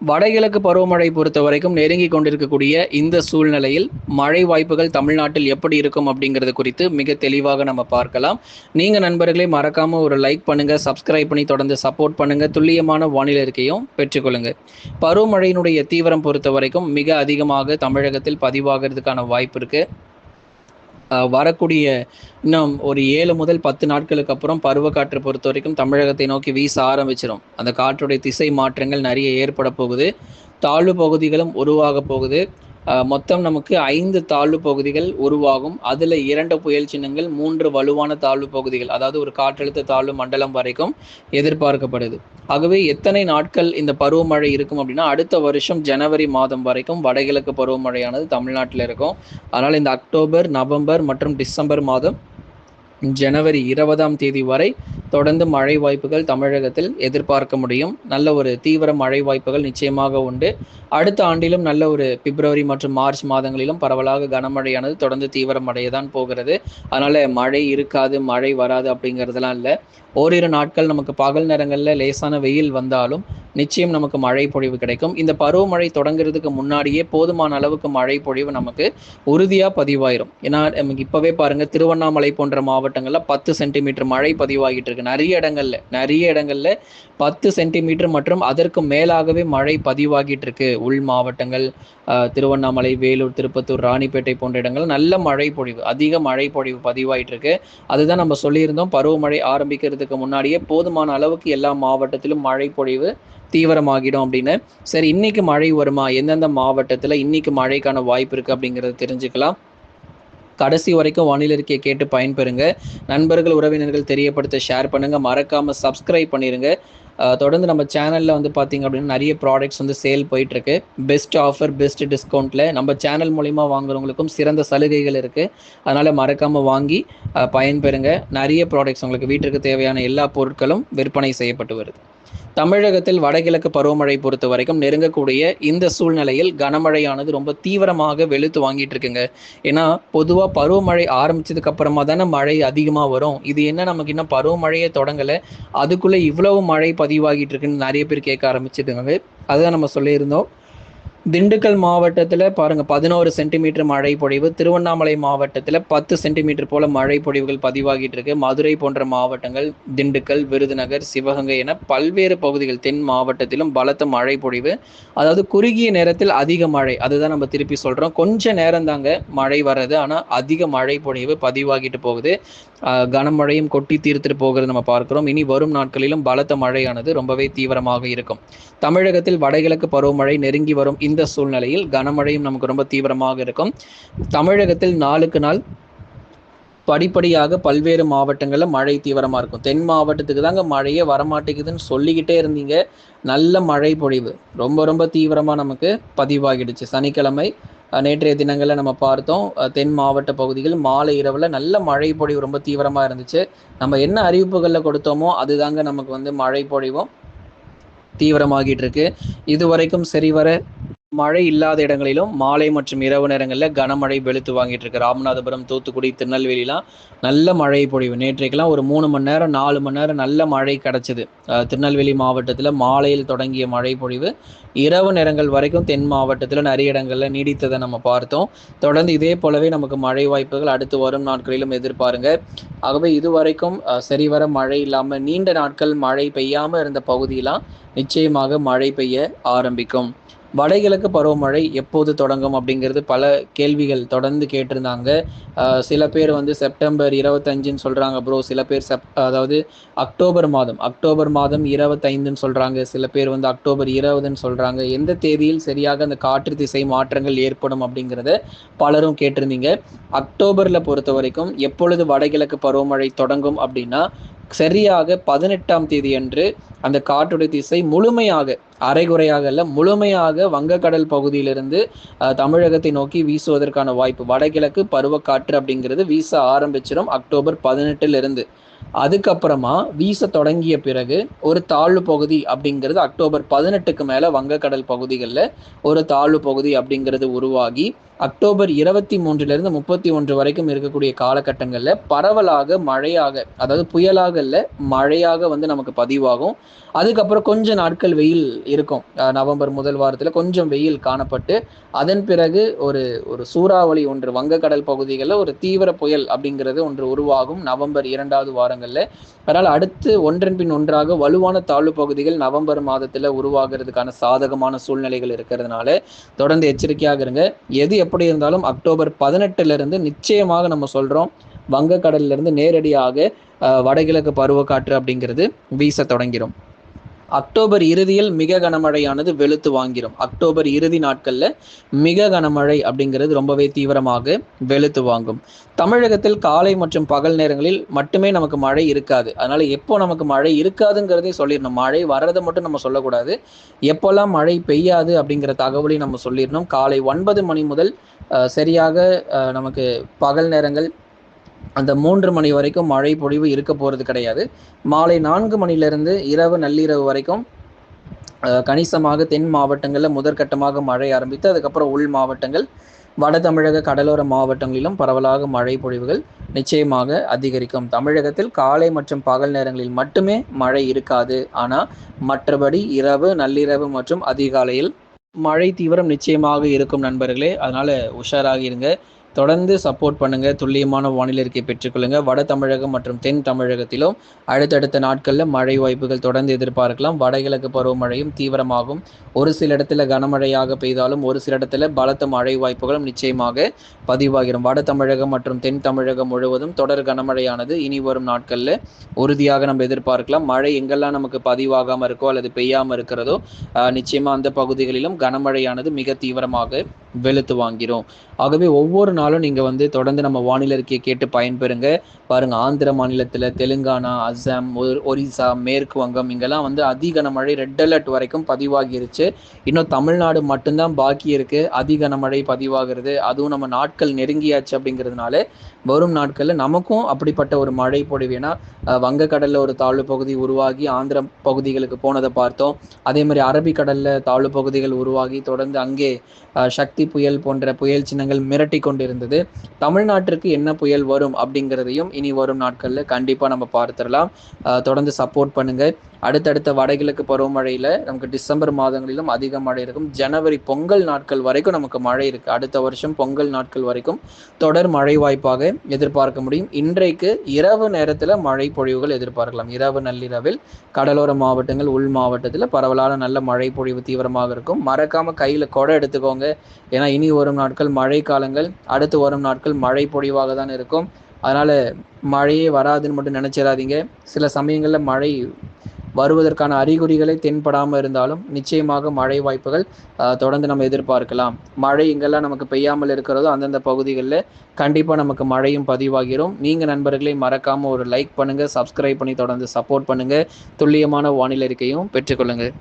வடகிழக்கு பருவமழை பொறுத்த வரைக்கும் நெருங்கி கொண்டிருக்கக்கூடிய இந்த சூழ்நிலையில் மழை வாய்ப்புகள் தமிழ்நாட்டில் எப்படி இருக்கும் அப்படிங்கிறது குறித்து மிக தெளிவாக நம்ம பார்க்கலாம். நீங்க நண்பர்களே மறக்காம ஒரு லைக் பண்ணுங்க சப்ஸ்கிரைப் பண்ணி தொடர்ந்து சப்போர்ட் பண்ணுங்க. துல்லியமான வானிலை இருக்கையும் பெற்றுக்கொள்ளுங்க பருவமழையினுடைய தீவிரம் பொறுத்த வரைக்கும் மிக அதிகமாக தமிழகத்தில் பதிவாகிறதுக்கான வாய்ப்பு இருக்கு. வரக்கூடிய இன்னும் ஒரு ஏழு முதல் பத்து நாட்களுக்கு அப்புறம் பருவக்காற்று பொறுத்த வரைக்கும் தமிழகத்தை நோக்கி வீச ஆரம்பிச்சிடும் அந்த காற்றுடைய திசை மாற்றங்கள் நிறைய ஏற்பட போகுது. தாழ்வு பகுதிகளும் உருவாக போகுது. மொத்தம் நமக்கு ஐந்து தாழ்வு பகுதிகள் உருவாகும். அதில் இரண்டு புயல் சின்னங்கள் மூன்று வலுவான தாழ்வு பகுதிகள் அதாவது ஒரு காற்றழுத்த தாழ்வு மண்டலம் வரைக்கும் எதிர்பார்க்கப்படுது. ஆகவே எத்தனை நாட்கள் இந்த பருவமழை இருக்கும் அப்படின்னா அடுத்த வருஷம் ஜனவரி மாதம் வரைக்கும் வடகிழக்கு பருவமழையானது தமிழ்நாட்டில் இருக்கும். அதனால் இந்த அக்டோபர் நவம்பர் மற்றும் டிசம்பர் மாதம் ஜனவரி இருபதாம் தேதி வரை தொடர்ந்து மழை வாய்ப்புகள் தமிழகத்தில் எதிர்பார்க்க முடியும். நல்ல ஒரு தீவிர மழை வாய்ப்புகள் நிச்சயமாக உண்டு. அடுத்த ஆண்டிலும் நல்ல ஒரு பிப்ரவரி மற்றும் மார்ச் மாதங்களிலும் பரவலாக கனமழையானது தொடர்ந்து தீவிரமடைய தான் போகிறது. அதனால மழை இருக்காது மழை வராது அப்படிங்கிறதுலாம் இல்லை. ஓரிரு நாட்கள் நமக்கு பகல் நேரங்களில் லேசான வெயில் வந்தாலும் நிச்சயம் நமக்கு மழை பொழிவு கிடைக்கும். இந்த பருவமழை தொடங்குறதுக்கு முன்னாடியே போதுமான அளவுக்கு மழை பொழிவு நமக்கு உறுதியாக பதிவாயிரும். ஏன்னா நமக்கு இப்போவே பாருங்கள் திருவண்ணாமலை போன்ற மாவட்டங்களில் பத்து சென்டிமீட்டர் மழை பதிவாகிட்டு இருக்கு. நிறைய இடங்கள்ல நிறைய இடங்கள்ல பத்து சென்டிமீட்டர் மற்றும் அதற்கு மேலாகவே மழை பதிவாகிட்டு இருக்கு. உள் மாவட்டங்கள் திருவண்ணாமலை வேலூர் திருப்பத்தூர் ராணிப்பேட்டை போன்ற இடங்கள் நல்ல மழை பொழிவு அதிக மழை பொழிவு பதிவாயிட்டு இருக்கு. அதுதான் நம்ம சொல்லியிருந்தோம். பருவமழை ஆரம்பிக்கிறதுக்கு முன்னாடியே போதுமான அளவுக்கு எல்லா மாவட்டத்திலும் மழை பொழிவு தீவிரமாகிடும் அப்படின்னு. சரி இன்னைக்கு மழை வருமா? எந்தெந்த மாவட்டத்தில் இன்னைக்கு மழைக்கான வாய்ப்பு இருக்கு அப்படிங்கிறத தெரிஞ்சுக்கலாம். கடைசி வரைக்கும் வானிலை அறிக்கையை கேட்டு பயன்பெறுங்க. நண்பர்கள் உறவினர்கள் தெரியப்படுத்த ஷேர் பண்ணுங்க. மறக்காம சப்ஸ்கிரைப் பண்ணிருங்க. தொடர்ந்து நம்ம சேனலில் வந்து பார்த்திங்க அப்படின்னா நிறைய ப்ராடக்ட்ஸ் வந்து சேல் போயிட்டுருக்கு. பெஸ்ட் ஆஃபர் பெஸ்ட் டிஸ்கவுண்ட்டில் நம்ம சேனல் மூலிமா வாங்குறவங்களுக்கும் சிறந்த சலுகைகள் இருக்குது அதனால் மறக்காமல் வாங்கி பயன்பெறுங்க. நிறைய ப்ராடக்ட்ஸ் உங்களுக்கு வீட்டிற்கு தேவையான எல்லா பொருட்களும் விற்பனை செய்யப்பட்டு வருது. தமிழகத்தில் வடகிழக்கு பருவமழை பொறுத்த வரைக்கும் நெருங்கக்கூடிய இந்த சூழ்நிலையில் கனமழையானது ரொம்ப தீவிரமாக வெளுத்து வாங்கிட்டு இருக்குங்க. ஏன்னா பொதுவாக பருவமழை ஆரம்பிச்சதுக்கு அப்புறமா தானே மழை அதிகமாக வரும். இது என்ன நமக்கு இன்னும் பருவமழையே தொடங்கலை? அதுக்குள்ளே இவ்வளவு மழை பதிவாகிட்டு இருக்குன்னு நிறைய பேர் கேட்க ஆரம்பிச்சிருக்காங்க அதுதான் நம்ம சொல்லியிருந்தோம். திண்டுக்கல் மாவட்டத்தில் பாருங்க பதினோரு சென்டிமீட்டர் மழை பொழிவு திருவண்ணாமலை மாவட்டத்தில் பத்து சென்டிமீட்டர் போல மழை பொழிவுகள் பதிவாகிட்டு இருக்கு. மதுரை போன்ற மாவட்டங்கள் திண்டுக்கல் விருதுநகர் சிவகங்கை என பல்வேறு பகுதிகள் தென் மாவட்டத்திலும் பலத்த மழை பொழிவு. அதாவது குறுகிய நேரத்தில் அதிக மழை அதுதான் நம்ம திருப்பி சொல்றோம். கொஞ்ச நேரம் தாங்க மழை வர்றது ஆனால் அதிக மழை பொழிவு பதிவாகிட்டு போகுது. கனமழையும் கொட்டி தீர்த்துட்டு போகிறது நம்ம பார்க்கிறோம். இனி வரும் நாட்களிலும் பலத்த மழையானது ரொம்பவே தீவிரமாக இருக்கும். தமிழகத்தில் வடகிழக்கு பருவமழை நெருங்கி வரும் இந்த சூழ்நிலையில் கனமழையும் நமக்கு ரொம்ப தீவிரமாக இருக்கும். தமிழகத்தில் நாளுக்கு நாள் படிப்படியாக பல்வேறு மாவட்டங்களில் மழை தீவிரமாக இருக்கும். தென் மாவட்டத்துக்கு தாங்க மழையே வரமாட்டேங்குதுன்னு சொல்லிக்கிட்டே இருந்தீங்க. நல்ல மழை பொழிவு. ரொம்ப ரொம்ப தீவிரமாக நமக்கு பதிவாகிடுச்சு. சனிக்கிழமை நேற்றைய தினங்களில் நம்ம பார்த்தோம். அஹ், தென் மாவட்ட பகுதிகள் மாலை இரவில் நல்ல மழை பொழிவு ரொம்ப தீவிரமாக இருந்துச்சு. நம்ம என்ன அறிவிப்புகளில் கொடுத்தோமோ அதுதாங்க நமக்கு வந்து மழை பொழிவும் தீவிரமாகிட்டு இருக்கு. இதுவரைக்கும் சரிவர மழை இல்லாத இடங்களிலும் மாலை மற்றும் இரவு நேரங்களில் கனமழை வெளுத்து வாங்கிட்டு இருக்கு. ராமநாதபுரம் தூத்துக்குடி திருநெல்வேலிலாம் நல்ல மழை பொழிவு. நேற்றைக்கெல்லாம் ஒரு மூணு மணி நேரம் நாலு மணி நேரம் நல்ல மழை கிடைச்சது. திருநெல்வேலி மாவட்டத்தில் மாலையில் தொடங்கிய மழை பொழிவு இரவு நேரங்கள் வரைக்கும் தென் மாவட்டத்தில் நிறைய இடங்களில் நீடித்ததை நம்ம பார்த்தோம். தொடர்ந்து இதே போலவே நமக்கு மழை வாய்ப்புகள் அடுத்து வரும் நாட்களிலும் எதிர்பாருங்க. ஆகவே இதுவரைக்கும் அஹ், சரிவர மழை இல்லாமல் நீண்ட நாட்கள் மழை பெய்யாமல் இருந்த பகுதியெல்லாம் நிச்சயமாக மழை பெய்ய ஆரம்பிக்கும். வடகிழக்கு பருவமழை எப்போது தொடங்கும் அப்படிங்கிறது பல கேள்விகள் தொடர்ந்து கேட்டிருந்தாங்க. சில பேர் வந்து செப்டம்பர் இருபத்தஞ்சுன்னு சொல்கிறாங்க ப்ரோ சில பேர் செப் அதாவது அக்டோபர் மாதம் அக்டோபர் மாதம் இருபத்தைந்துன்னு சொல்கிறாங்க சில பேர் வந்து அக்டோபர் இருபதுன்னு சொல்கிறாங்க எந்த தேதியில் சரியாக அந்த காற்று திசை மாற்றங்கள் ஏற்படும் அப்படிங்கிறத பலரும் கேட்டிருந்தீங்க. அக்டோபரில் பொறுத்த வரைக்கும் எப்பொழுது வடகிழக்கு பருவமழை தொடங்கும் அப்படின்னா சரியாக பதினெட்டாம் தேதி அன்று அந்த காற்றுடைய திசை முழுமையாக அரைகுறையாக அல்ல முழுமையாக வங்கக்கடல் பகுதியிலிருந்து தமிழகத்தை நோக்கி வீசுவதற்கான வாய்ப்பு வடகிழக்கு பருவக்காற்று அப்படிங்கிறது வீச ஆரம்பிச்சிடும் அக்டோபர் பதினெட்டுல இருந்து அதுக்கப்புறமா வீச தொடங்கிய பிறகு ஒரு தாழ்வு பகுதி அப்படிங்கிறது அக்டோபர் பதினெட்டுக்கு மேல வங்கக்கடல் பகுதிகளில் ஒரு தாழ்வு பகுதி அப்படிங்கிறது உருவாகி அக்டோபர் இருபத்தி மூன்றிலிருந்து முப்பத்தி ஒன்று வரைக்கும் இருக்கக்கூடிய காலகட்டங்களில் பரவலாக மழையாக அதாவது புயலாக இல்லை மழையாக வந்து நமக்கு பதிவாகும். அதுக்கப்புறம் கொஞ்ச நாட்கள் வெயில் இருக்கும். நவம்பர் முதல் வாரத்தில் கொஞ்சம் வெயில் காணப்பட்டு அதன் பிறகு ஒரு ஒரு சூறாவளி ஒன்று வங்கக்கடல் பகுதிகளில் ஒரு தீவிர புயல் அப்படிங்கிறது ஒன்று உருவாகும் நவம்பர் இரண்டாவது வாரங்களில். அதனால் அடுத்து ஒன்றன் பின் ஒன்றாக வலுவான தாழ்வு பகுதிகள் நவம்பர் மாதத்தில் உருவாகிறதுக்கான சாதகமான சூழ்நிலைகள் இருக்கிறதுனால தொடர்ந்து எச்சரிக்கையாக இருங்க. எது எப்படி இருந்தாலும் அக்டோபர் பதினெட்டுலேருந்து நிச்சயமாக நம்ம சொல்கிறோம் வங்கக்கடல்லிருந்து நேரடியாக வடகிழக்கு பருவக்காற்று அப்படிங்கிறது வீச தொடங்கிடும் அக்டோபர் இறுதியில் மிக கனமழையானது வெளுத்து வாங்கிடும் அக்டோபர் இறுதி நாட்கள்ல மிக கனமழை அப்படிங்கிறது ரொம்பவே தீவிரமாக வெளுத்து வாங்கும். தமிழகத்தில் காலை மற்றும் பகல் நேரங்களில் மட்டுமே நமக்கு மழை இருக்காது. அதனால எப்போ நமக்கு மழை இருக்காதுங்கிறதே சொல்லிடணும். மழை வர்றதை மட்டும் நம்ம சொல்லக்கூடாது. எப்போல்லாம் மழை பெய்யாது அப்படிங்கிற தகவலையும் நம்ம சொல்லிடணும். காலை ஒன்பது மணி முதல் சரியாக நமக்கு பகல் நேரங்கள் அந்த மூன்று மணி வரைக்கும் மழை பொழிவு இருக்க போகிறது கிடையாது. மாலை நான்கு மணிலிருந்து இரவு நள்ளிரவு வரைக்கும் கணிசமாக தென் மாவட்டங்களில் முதற்கட்டமாக மழை ஆரம்பித்து அதுக்கப்புறம் உள் மாவட்டங்கள் வட தமிழக கடலோர மாவட்டங்களிலும் பரவலாக மழை பொழிவுகள் நிச்சயமாக அதிகரிக்கும். தமிழகத்தில் காலை மற்றும் பகல் நேரங்களில் மட்டுமே மழை இருக்காது. ஆனால் மற்றபடி இரவு நள்ளிரவு மற்றும் அதிகாலையில் மழை தீவிரம் நிச்சயமாக இருக்கும் நண்பர்களே. அதனால உஷாராக இருங்க. தொடர்ந்து சப்போர்ட் பண்ணுங்க. துல்லியமான வானிலை இருக்கை பெற்றுக்கொள்ளுங்க வட தமிழகம் மற்றும் தென் தமிழகத்திலும் அடுத்தடுத்த நாட்களில் மழை வாய்ப்புகள் தொடர்ந்து எதிர்பார்க்கலாம். வடகிழக்கு பருவமழையும் தீவிரமாகும். ஒரு சில இடத்துல கனமழையாக பெய்தாலும் ஒரு சில இடத்துல பலத்த மழை வாய்ப்புகளும் நிச்சயமாக பதிவாகிடும் வட தமிழகம் மற்றும் தென் தமிழகம் முழுவதும் தொடர் கனமழையானது இனி வரும் நாட்களில் உறுதியாக நம்ம எதிர்பார்க்கலாம். மழை எங்கெல்லாம் நமக்கு பதிவாகாமல் இருக்கோ அல்லது பெய்யாமல் இருக்கிறதோ நிச்சயமாக அந்த பகுதிகளிலும் கனமழையானது மிக தீவிரமாக வெளுத்து வாங்கிறோம் ஆகவே ஒவ்வொரு நாளும் நீங்கள் வந்து தொடர்ந்து நம்ம வானிலை அறிக்கையை கேட்டு பயன்பெறுங்க. பாருங்க ஆந்திர மாநிலத்தில் தெலுங்கானா அஸ்ஸாம் ஒரிசா மேற்கு வங்கம் இங்கெல்லாம் வந்து அதிக மழை ரெட் அலர்ட் வரைக்கும் பதிவாகிருச்சு. இன்னும் தமிழ்நாடு மட்டும்தான் பாக்கி இருக்கு. அதிக மழை பதிவாகிறது. அதுவும் நம்ம நாட்கள் நெருங்கியாச்சு அப்படிங்கிறதுனால வரும் நாட்களில் நமக்கும் அப்படிப்பட்ட ஒரு மழை பொழிவு. வங்கக்கடலில் ஒரு தாழ்வு பகுதி உருவாகி ஆந்திர பகுதிகளுக்கு போனதை பார்த்தோம். அதே மாதிரி அரபிக்கடலில் தாழ்வு பகுதிகள் உருவாகி தொடர்ந்து அங்கே சக்தி புயல் போன்ற புயல் சின்னங்கள் மிரட்டி கொண்டிருந்தது. தமிழ்நாட்டிற்கு என்ன புயல் வரும் அப்படிங்கிறதையும் இனி வரும் நாட்களில் கண்டிப்பாக நம்ம பார்த்துடலாம். தொடர்ந்து சப்போர்ட் பண்ணுங்க. அடுத்தடுத்த வடகிழக்கு பருவமழையில் நமக்கு டிசம்பர் மாதங்களிலும் அதிக மழை இருக்கும். ஜனவரி பொங்கல் நாட்கள் வரைக்கும் நமக்கு மழை இருக்கு. அடுத்த வருஷம் பொங்கல் நாட்கள் வரைக்கும் தொடர் மழை வாய்ப்பாக எதிர்பார்க்க முடியும். இன்றைக்கு இரவு நேரத்தில் மழை பொழிவுகள் எதிர்பார்க்கலாம். இரவு நள்ளிரவில் கடலோர மாவட்டங்கள் உள் மாவட்டத்தில் பரவலான நல்ல மழை பொழிவு தீவிரமாக இருக்கும். மறக்காம கையில் கொடை எடுத்துக்கோங்க. ஏன்னா இனி வரும் நாட்கள் மழை காலங்கள் அடுத்து வரும் நாட்கள் மழை பொழிவாக தான் இருக்கும். அதனால மழையே வராதுன்னு மட்டும் நினைச்சிடாதீங்க. சில சமயங்களில் மழை வருவதற்கான அறிகுறிகளை தென்படாமல் இருந்தாலும் நிச்சயமாக மழை வாய்ப்புகள் தொடர்ந்து நம்ம எதிர்பார்க்கலாம். மழை எங்கெல்லாம் நமக்கு பெய்யாமல் இருக்கிறதோ அந்தந்த பகுதிகளில் கண்டிப்பாக நமக்கு மழையும் பதிவாகிறோம் நீங்கள் நண்பர்களை மறக்காமல் ஒரு லைக் பண்ணுங்கள் சப்ஸ்கிரைப் பண்ணி தொடர்ந்து சப்போர்ட் பண்ணுங்கள் துல்லியமான வானிலை அறிக்கையும் பெற்றுக்கொள்ளுங்கள்